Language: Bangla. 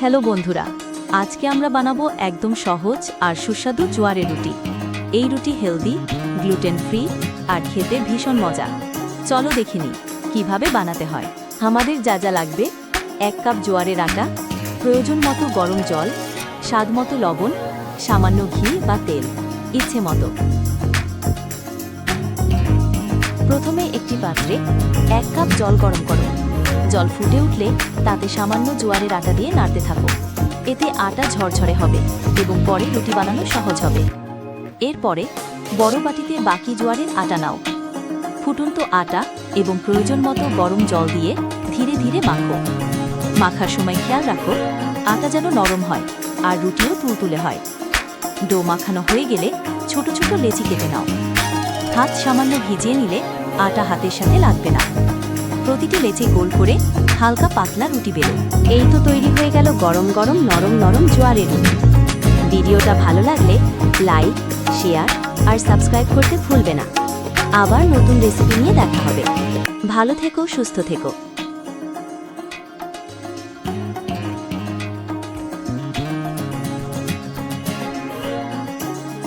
হ্যালো বন্ধুরা, আজকে আমরা বানাবো একদম সহজ আর সুস্বাদু জোয়ারের রুটি। এই রুটি হেলদি গ্লুটেন ফ্রি আর খেতে ভীষণ মজা। চলো দেখে নিই, কীভাবে বানাতে হয়। আমাদের যা যা লাগবে, এক কাপ জোয়ারের আটা, প্রয়োজন মতো গরম জল, স্বাদ মতো লবণ, সামান্য ঘি বা তেল, ইচ্ছে মতো। প্রথমে একটি পাত্রে এক কাপ জল গরম করো। জল ফুটে উঠলে তাতে সামান্য জোয়ারের আটা দিয়ে নাড়তে থাকো। এতে আটা ঝরঝরে হবে এবং পরে রুটি বানানো সহজ হবে। এরপরে বড় বাটিতে বাকি জোয়ারের আটা নাও। ফুটন্ত আটা এবং প্রয়োজন মতো গরম জল দিয়ে ধীরে ধীরে মাখো। মাখার সময় খেয়াল রাখো, আটা যেন নরম হয় আর রুটিও তুলতুলে হয়। ডো মাখানো হয়ে গেলে ছোট ছোট লেচি কেটে নাও। হাত সামান্য ভিজিয়ে নিলে আটা হাতের সাথে লাগবে না। প্রতিটি লেচে গোল করে হালকা পাতলা রুটি বেরো এই তো তৈরি হয়ে গেল গরম গরম নরম নরম জোয়ারের রুটি। ভিডিওটা ভালো লাগলে লাইক, শেয়ার আর সাবস্ক্রাইব করতে ভুলবে না। আবার নতুন রেসিপি নিয়ে দেখা হবে। ভালো থেকো, সুস্থ থেকো।